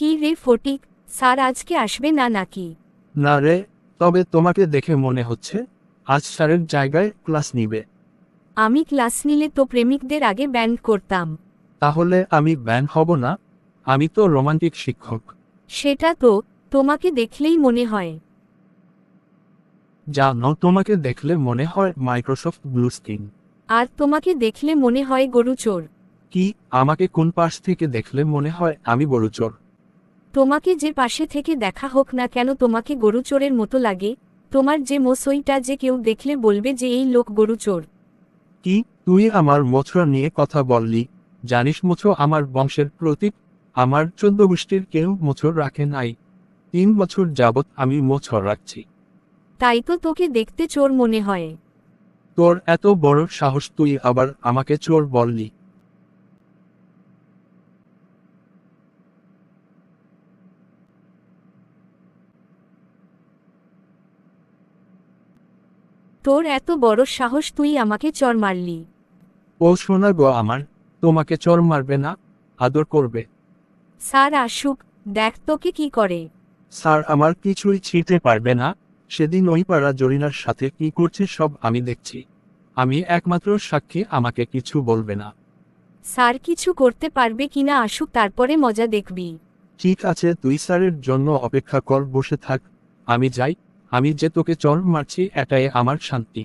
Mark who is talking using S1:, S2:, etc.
S1: কি রে ফটিক স্যার আজকে আসবে না নাকি?
S2: না রে তবে তোমাকে দেখে মনে হচ্ছে আজ স্যারের জায়গায় ক্লাস নিবে।
S1: আমি ক্লাস নিলে তো প্রেমিকদের আগে ব্যান্ড করতাম।
S2: তাহলে আমি ব্যান হব না? আমি তো রোমান্টিক শিক্ষক।
S1: সেটা তো তোমাকে দেখলেই মনে হয়।
S2: জানো তোমাকে দেখলে মনে হয় মাইক্রোসফট ব্লু স্ক্রিন।
S1: আর তোমাকে দেখলে মনে হয় গরু চোর।
S2: কি আমাকে কোন পাশ থেকে দেখলে মনে হয় আমি বড় চোর?
S1: তোমাকে যে পাশে থেকে দেখা হোক না কেন তোমাকে গরু চোরের মতো লাগে তোমার যে মোসইটা যে কেউ দেখলে বলবে যে এই লোক গরু চোর।
S2: কি তুই আমার মোছরা নিয়ে কথা বললি? জানিস মুছো আমার বংশের প্রতীক? আমার চোদ্দ গোষ্ঠীর কেউ মোছর রাখে নাই। তিন বছর যাবৎ আমি মোছর রাখছি।
S1: তাই তো তোকে দেখতে চোর মনে হয়।
S2: তোর এত বড় সাহস তুই আবার আমাকে চোর বললি।
S1: তোর এত বড় সাহস তুই আমাকে চর মারলি।
S2: ও শোনা গো আমার তোমাকে চর মারবে না আদর করবে।
S1: স্যার আসুক দেখ তোকে কি করে।
S2: স্যার আমার কিছুই ছিঁড়তে পারবে না সেদিন ওই পাড়া জরিনার সাথে কি করছে সব আমি দেখছি। আমি একমাত্র সাক্ষী আমাকে কিছু বলবে না।
S1: স্যার কিছু করতে পারবে কিনা আসুক তারপরে মজা দেখবি।
S2: ঠিক আছে তুই স্যারের জন্য অপেক্ষা কর বসে থাক। আমি যাই আমি যে তোকে চর মারছি এটাই আমার শান্তি।